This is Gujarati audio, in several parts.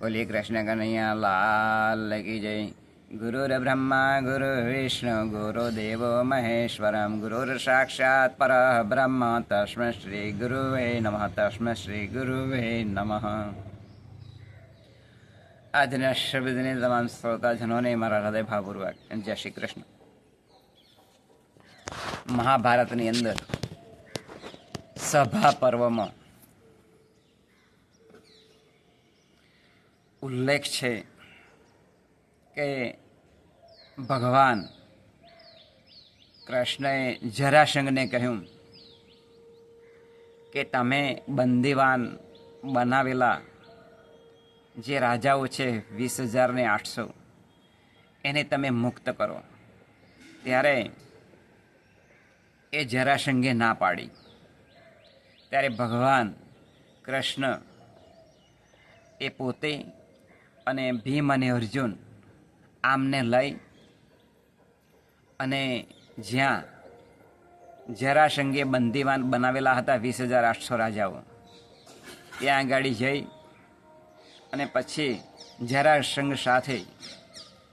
બોલી કૃષ્ણ કનૈયા લાલ કી જય. ગુરુર બ્રહ્મા ગુરુ વિષ્ણુ, ગુરુ દેવો મહેશ્વરમ. ગુરુર સાક્ષાત પર બ્રહ્મ. તસ્મ શ્રી ગુરુવે નમ. તસ્મ શ્રી ગુરુવે નમ. આજના શબ્દની તમામ શ્રોતાજનોને મારા હૃદય જય શ્રી કૃષ્ણ. મહાભારતની અંદર સભા પર્વમાં ઉલ્લેખ છે કે ભગવાન કૃષ્ણએ જરાસંઘને કહ્યું કે તમે બંદીવાન બનાવેલા જે રાજાઓ છે વીસ હજાર ને આઠસો, એને તમે મુક્ત કરો. ત્યારે એ જરાસંઘે ના પાડી. ત્યારે ભગવાન કૃષ્ણ એ પોતે અને ભીમ અને અર્જુન આમને લઈ અને જ્યાં જરાસંઘે બંદીવાન બનાવેલા હતા વીસ હજાર આઠસો રાજાઓ. ત્યાં આગળ જઈ અને પછી જરાસંઘ સાથે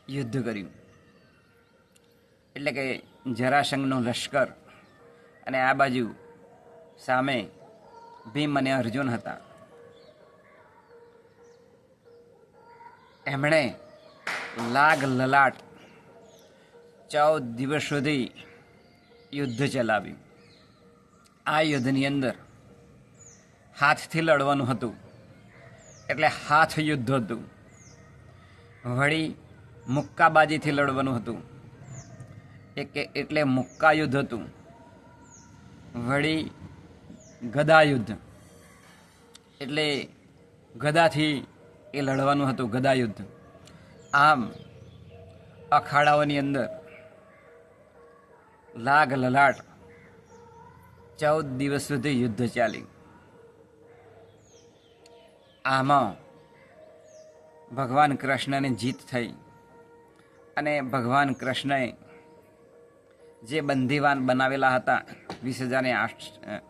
યુદ્ધ કર્યું. એટલે કે જરાસંઘનું લશ્કર અને આ બાજુ સામે ભીમ અને અર્જુન હતા. એમણે લાગ લલાટ ચૌદ દિવસ સુધી યુદ્ધ ચલાવ્યું. આ યુદ્ધની અંદર હાથથી લડવાનું હતું. એટલે હાથ યુદ્ધ હતું. વળી મુક્કાબાજીથી લડવાનું હતું. એટલે મુક્કા યુદ્ધ હતું. વળી ગદા યુદ્ધ. એટલે ગદાથી એ લડવાનું હતું ગદા યુદ્ધ આમ, અખાડાઓની અંદર લાગ લલાટ ચૌદ દિવસ સુધી યુદ્ધ ચાલ્યું. આમાં ભગવાન કૃષ્ણને જીત થઈ અને ભગવાન કૃષ્ણએ જે બંદીવાન બનાવેલા હતા, વીસ હજારને આઠ,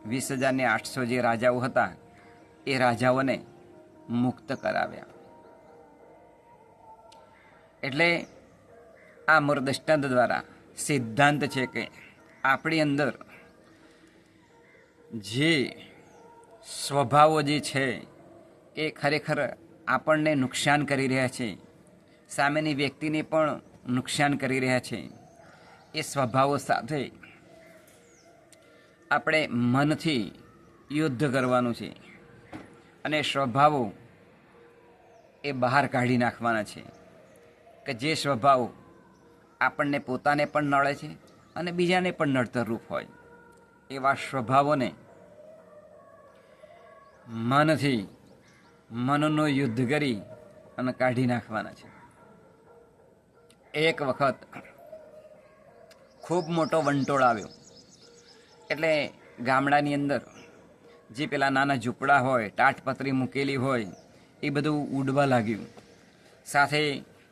વીસ હજારને આઠસો જે રાજાઓ હતા, એ રાજાઓને મુક્ત કરાવ્યા. એટલે આ મૂળ દ્વારા સિદ્ધાંત છે કે આપણી અંદર જે સ્વભાવો જે છે એ ખરેખર આપણને નુકસાન કરી રહ્યા છે. સામેની વ્યક્તિને પણ નુકસાન કરી રહ્યા છે. એ સ્વભાવો સાથે આપણે મનથી યુદ્ધ કરવાનું છે. અને સ્વભાવો એ બહાર કાઢી નાખવાના છે કે જે સ્વભાવ આપણને પોતાને પણ નડે છે અને બીજાને પણ નડતરરૂપ હોય. એવા સ્વભાવોને મનથી મનનું યુદ્ધ કરી અને કાઢી નાખવાના છે. એક વખત ખૂબ મોટો વંટોળ આવ્યો. એટલે ગામડાની અંદર જે પેલા નાના ઝૂંપડા હોય ટાટપત્રી મૂકેલી હોય, એ બધું ઉડવા લાગ્યું. સાથે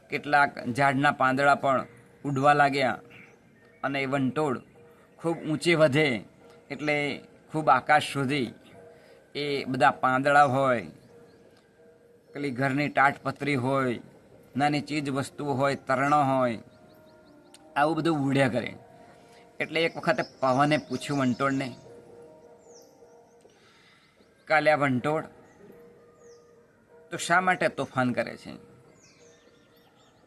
કેટલાક ઝાડના પાંદડા પણ ઉડવા લાગ્યા અને એ વંટોળ ખૂબ ઊંચે વધે એટલે ખૂબ આકાશ સુધી એ બધા પાંદડા હોય, પેલી ઘરની ટાટપત્રી હોય, નાની ચીજ વસ્તુઓ હોય, તરણો હોય, આવું બધું ઉડ્યા કરે. એટલે એક વખતે પવને પૂછ્યું વંટોળને કાલે આ વંટોળ. તો શા માટે તોફાન કરે છે?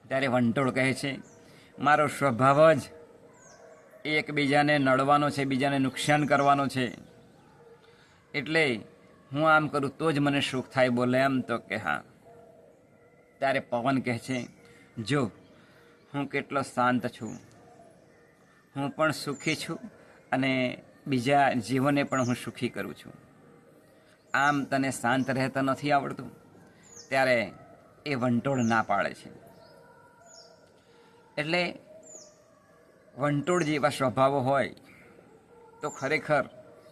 ત્યારે વંટોળ કહે છે, મારો સ્વભાવ જ એકબીજાને નડવાનો છે, બીજાને નુકસાન કરવાનો છે. એટલે હું આમ કરું તો જ મને સુખ થાય બોલે એમ તો કે હા. ત્યારે પવન કહે છે, જો, હું કેટલો શાંત છું. હું પણ સુખી છું અને બીજા જીવને પણ હું સુખી કરું છું. આમ તને શાંત રહેતા નથી આવડતું? ત્યારે એ વંટોળ ના પાડે છે. એટલે વંટોળ જેવા સ્વભાવો હોય, તો ખરેખર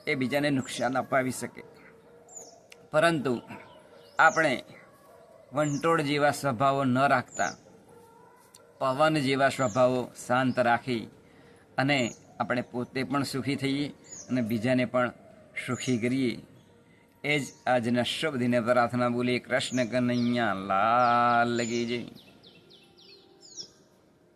એ બીજાને નુકસાન અપાવી શકે. પરંતુ આપણે વંટોળ જેવા સ્વભાવો ન રાખતા, પવન જેવા સ્વભાવો શાંત રાખી અને આપણે પોતે પણ સુખી થઈએ અને બીજાને પણ સુખી કરીએ એ જ આજના શુભ દિને પ્રાર્થના બોલીએ કૃષ્ણ કનૈયા લાલ લગી જઈ